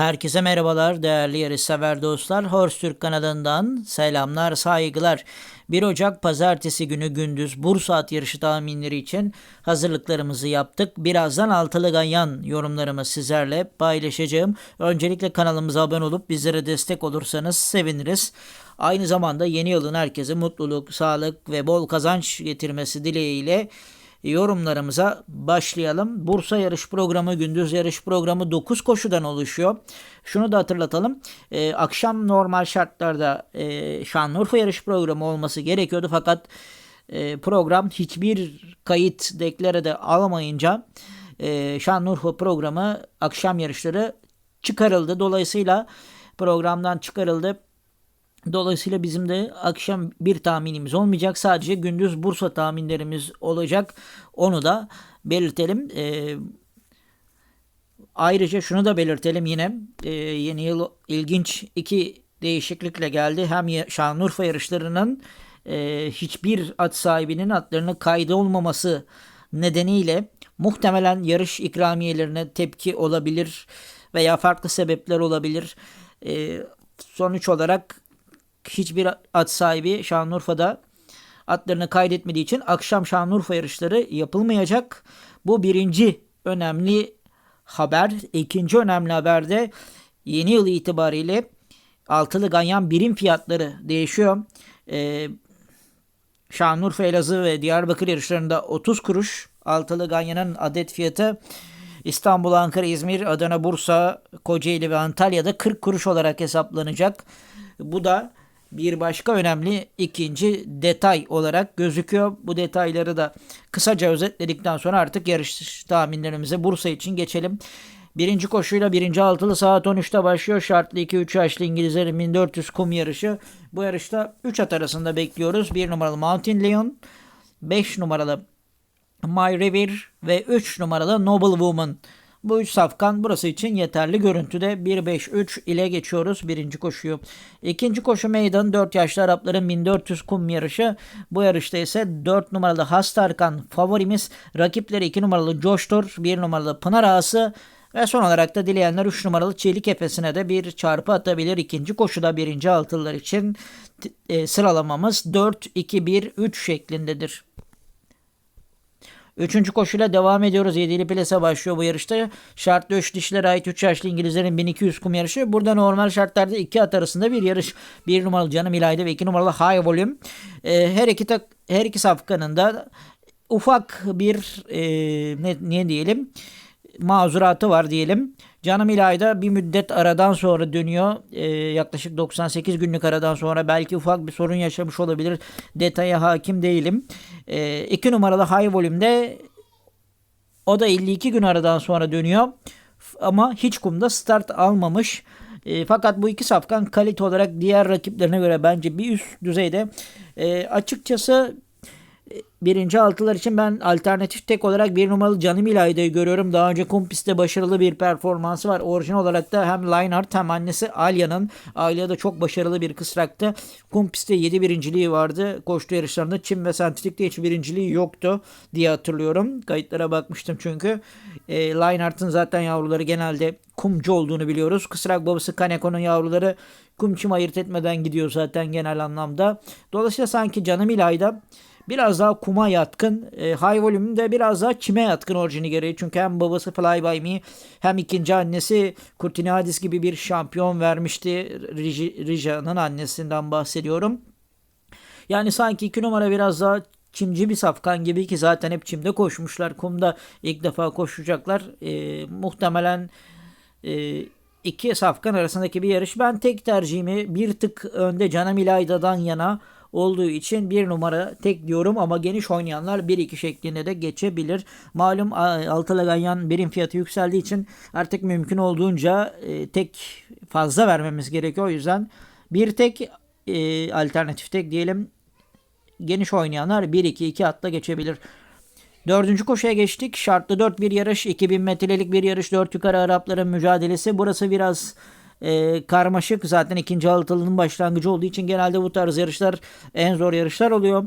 Herkese merhabalar değerli yarışsever dostlar. Horse Türk kanalından selamlar, saygılar. 1 Ocak pazartesi günü gündüz Bursa at yarışı tahminleri için hazırlıklarımızı yaptık. Birazdan altılı ganyan yorumlarımı sizlerle paylaşacağım. Öncelikle kanalımıza abone olup bizlere destek olursanız seviniriz. Aynı zamanda yeni yılın herkese mutluluk, sağlık ve bol kazanç getirmesi dileğiyle yorumlarımıza başlayalım. Bursa yarış programı, gündüz yarış programı 9 koşudan oluşuyor. Şunu da hatırlatalım. Ee, akşam normal şartlarda e, Şanlıurfa yarış programı olması gerekiyordu fakat e, program hiçbir kayıt deklarede alamayınca e, Şanlıurfa programı akşam yarışları çıkarıldı. Dolayısıyla programdan çıkarıldı. Dolayısıyla bizim de akşam bir tahminimiz olmayacak. Sadece gündüz Bursa tahminlerimiz olacak. Onu da belirtelim. Ee, ayrıca şunu da belirtelim yine. Ee, yeni yıl ilginç iki değişiklikle geldi. Hem Şanlıurfa yarışlarının e, hiçbir at sahibinin atlarının kaydı olmaması nedeniyle muhtemelen yarış ikramiyelerine tepki olabilir veya farklı sebepler olabilir. E, sonuç olarak hiçbir at sahibi Şanlıurfa'da atlarını kaydetmediği için akşam Şanlıurfa yarışları yapılmayacak. Bu birinci önemli haber. İkinci önemli haber de yeni yıl itibariyle altılı ganyan birim fiyatları değişiyor. Ee, Şanlıurfa, Elazığ ve Diyarbakır yarışlarında 30 kuruş altılı ganyanın adet fiyatı İstanbul, Ankara, İzmir, Adana, Bursa, Kocaeli ve Antalya'da 40 kuruş olarak hesaplanacak. Bu da bir başka önemli ikinci detay olarak gözüküyor. Bu detayları da kısaca özetledikten sonra artık yarış tahminlerimize Bursa için geçelim. Birinci koşuyla birinci altılı saat 13'te başlıyor. Şartlı 2-3 yaşlı İngilizlerin 1400 kum yarışı. Bu yarışta 3 at arasında bekliyoruz. 1 numaralı Mountain Leon, 5 numaralı My River ve 3 numaralı Noble Woman. Bu üç safkan burası için yeterli görüntüde 1-5-3 ile geçiyoruz birinci koşuyu. İkinci koşu meydan 4 yaşlı Arapların 1400 kum yarışı. Bu yarışta ise 4 numaralı Hastarkan favorimiz. Rakipleri 2 numaralı Coştur, 1 numaralı Pınar Ağası ve son olarak da dileyenler 3 numaralı Çelik Efes'ine de bir çarpı atabilir. İkinci koşuda birinci altılılar için e, sıralamamız 4-2-1-3 şeklindedir. Üçüncü koşuyla devam ediyoruz. Yedili plase başlıyor bu yarışta. Şartlı 3 dişlere ait 3 yaşlı İngilizlerin 1200 kum yarışı. Burada normal şartlarda iki at arasında bir yarış. Bir numaralı Canım İlayda ve iki numaralı High Volume. Ee, her iki tak, her iki safkanın da ufak bir e, ne, ne diyelim mazuratı var diyelim. Canım İlayda bir müddet aradan sonra dönüyor. Ee, yaklaşık 98 günlük aradan sonra belki ufak bir sorun yaşamış olabilir. Detaya hakim değilim. Ee, iki numaralı High Volume'de o da 52 gün aradan sonra dönüyor. Ama hiç kumda start almamış. E, fakat bu iki safkan kalite olarak diğer rakiplerine göre bence bir üst düzeyde. E, açıkçası birinci altılar için ben alternatif tek olarak bir numaralı Canım İlayda'yı görüyorum. Daha önce Kumpis'te başarılı bir performansı var. Orijin olarak da hem Leinart hem annesi Alya'nın. Alya da çok başarılı bir kısraktı. Kumpis'te 7 birinciliği vardı. Koştu yarışlarında Çim ve Sentetik'te hiç birinciliği yoktu diye hatırlıyorum. Kayıtlara bakmıştım çünkü. E, Leinart'ın zaten yavruları genelde kumcu olduğunu biliyoruz. Kısrak babası Kaneko'nun yavruları kum çim ayırt etmeden gidiyor zaten genel anlamda. Dolayısıyla sanki Canım İlayda biraz daha kuma yatkın. E, High Volume de biraz daha çime yatkın orijini gereği. Çünkü hem babası Fly By Me hem ikinci annesi Kurtinadis gibi bir şampiyon vermişti. Rija'nın annesinden bahsediyorum. Yani sanki iki numara biraz daha çimci bir safkan gibi ki zaten hep çimde koşmuşlar. Kumda ilk defa koşacaklar. E, muhtemelen e, iki safkan arasındaki bir yarış. Ben tek tercihimi bir tık önde Canım İlayda'dan yana olduğu için bir numara tek diyorum ama geniş oynayanlar 1-2 şeklinde de geçebilir. Malum altılı ganyan birim fiyatı yükseldiği için artık mümkün olduğunca e, tek fazla vermemiz gerekiyor. O yüzden bir tek e, alternatif tek diyelim geniş oynayanlar 1-2-2 atla geçebilir. Dördüncü koşuya geçtik. Şartlı 4 bir yarış. 2000 metrelik bir yarış. 4 yukarı Arapların mücadelesi. Burası biraz e, karmaşık. Zaten ikinci altılının başlangıcı olduğu için genelde bu tarz yarışlar en zor yarışlar oluyor.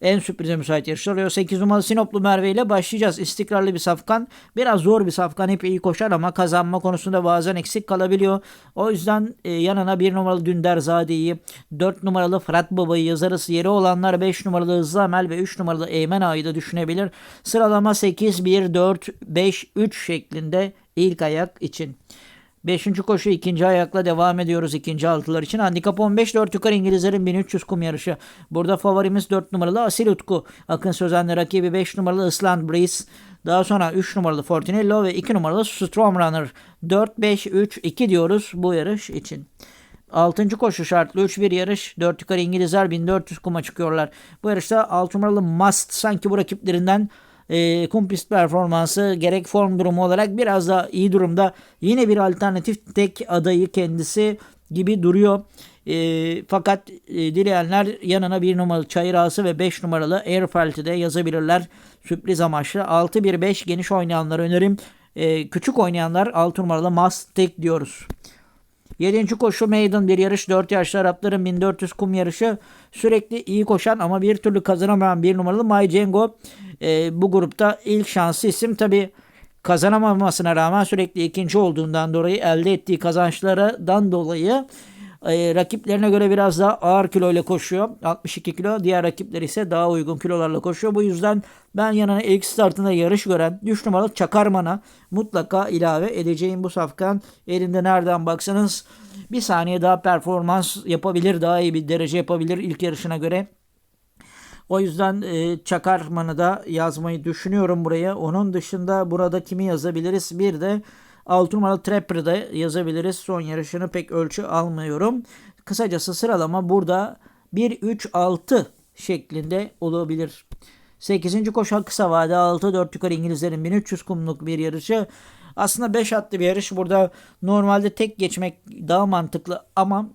en sürprize müsait yarışlar oluyor. 8 numaralı Sinoplu Merve ile başlayacağız. İstikrarlı bir safkan. Biraz zor bir safkan. Hep iyi koşar ama kazanma konusunda bazen eksik kalabiliyor. O yüzden e, yanına 1 numaralı Dünder Zade'yi, 4 numaralı Fırat Baba'yı yazarız. Yeri olanlar 5 numaralı Hızlı Amel ve 3 numaralı Eymen Ağa'yı da düşünebilir. Sıralama 8, 1, 4, 5, 3 şeklinde ilk ayak için. Beşinci koşu ikinci ayakla devam ediyoruz ikinci altılar için. Handikap 15 4 yukarı İngilizlerin 1300 kum yarışı. Burada favorimiz 4 numaralı Asil Utku. Akın Sözen'le rakibi 5 numaralı Island Breeze. Daha sonra 3 numaralı Fortinello ve 2 numaralı Storm Runner. 4, 5, 3, 2 diyoruz bu yarış için. 6. koşu şartlı 3-1 yarış. 4 yukarı İngilizler 1400 kuma çıkıyorlar. Bu yarışta 6 numaralı Must sanki bu rakiplerinden e, kum performansı gerek form durumu olarak biraz daha iyi durumda. Yine bir alternatif tek adayı kendisi gibi duruyor. E, fakat e, dileyenler yanına bir numaralı Çayır Ağası ve 5 numaralı Airfelt'i de yazabilirler. Sürpriz amaçlı 6-1-5 geniş oynayanlar önerim. E, küçük oynayanlar 6 numaralı Must Tek diyoruz. 7. koşu maiden bir yarış 4 yaşlı Arapların 1400 kum yarışı sürekli iyi koşan ama bir türlü kazanamayan bir numaralı May Cengo e, bu grupta ilk şanslı isim tabi kazanamamasına rağmen sürekli ikinci olduğundan dolayı elde ettiği kazançlardan dolayı e, rakiplerine göre biraz daha ağır kiloyla koşuyor. 62 kilo. Diğer rakipler ise daha uygun kilolarla koşuyor. Bu yüzden ben yanına ilk startında yarış gören 3 numaralı Çakarman'a mutlaka ilave edeceğim bu safkan. Elimde nereden baksanız bir saniye daha performans yapabilir. Daha iyi bir derece yapabilir ilk yarışına göre. O yüzden e, Çakarman'ı da yazmayı düşünüyorum buraya. Onun dışında burada kimi yazabiliriz? Bir de 6 numaralı Trapper'ı yazabiliriz. Son yarışını pek ölçü almıyorum. Kısacası sıralama burada 1-3-6 şeklinde olabilir. 8. koşu kısa vade 6-4 yukarı İngilizlerin 1300 kumluk bir yarışı. Aslında 5 atlı bir yarış. Burada normalde tek geçmek daha mantıklı ama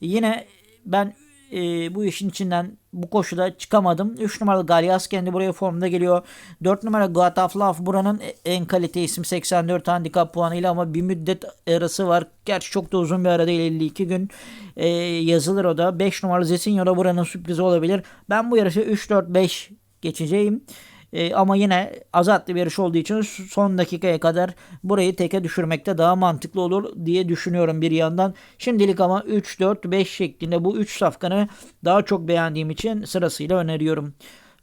yine ben e, bu işin içinden bu koşuda çıkamadım. 3 numaralı Galyas kendi buraya formda geliyor. 4 numara Love buranın en kalite isim 84 handikap puanıyla ama bir müddet arası var. Gerçi çok da uzun bir ara değil 52 gün e, yazılır o da. 5 numaralı Zesinho da buranın sürprizi olabilir. Ben bu yarışı 3-4-5 geçeceğim. E, ama yine azatlı bir yarış olduğu için son dakikaya kadar burayı teke düşürmekte daha mantıklı olur diye düşünüyorum bir yandan. Şimdilik ama 3-4-5 şeklinde bu 3 safkanı daha çok beğendiğim için sırasıyla öneriyorum.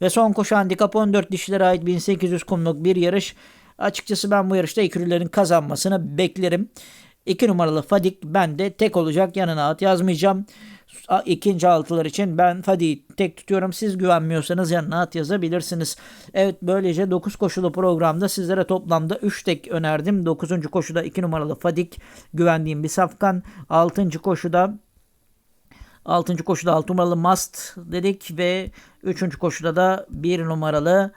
Ve son koşu handikap 14 dişlere ait 1800 kumluk bir yarış. Açıkçası ben bu yarışta ekürülerin kazanmasını beklerim. 2 numaralı Fadik ben de tek olacak yanına at yazmayacağım ikinci altılar için ben Fadi'yi tek tutuyorum. Siz güvenmiyorsanız yanına at yazabilirsiniz. Evet böylece 9 koşulu programda sizlere toplamda 3 tek önerdim. 9. koşuda 2 numaralı Fadik güvendiğim bir safkan. 6. koşuda 6. koşuda 6 numaralı Must dedik ve 3. koşuda da 1 numaralı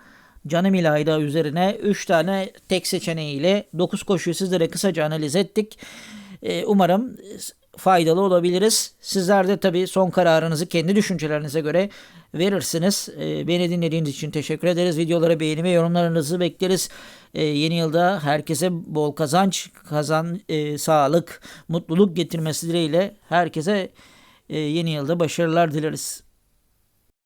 Canım İlayda üzerine 3 tane tek seçeneğiyle 9 koşuyu sizlere kısaca analiz ettik. Ee, umarım faydalı olabiliriz. Sizler de tabii son kararınızı kendi düşüncelerinize göre verirsiniz. E, beni dinlediğiniz için teşekkür ederiz. Videoları beğeni ve yorumlarınızı bekleriz. E, yeni yılda herkese bol kazanç, kazan, e, sağlık, mutluluk getirmesi dileğiyle herkese e, yeni yılda başarılar dileriz.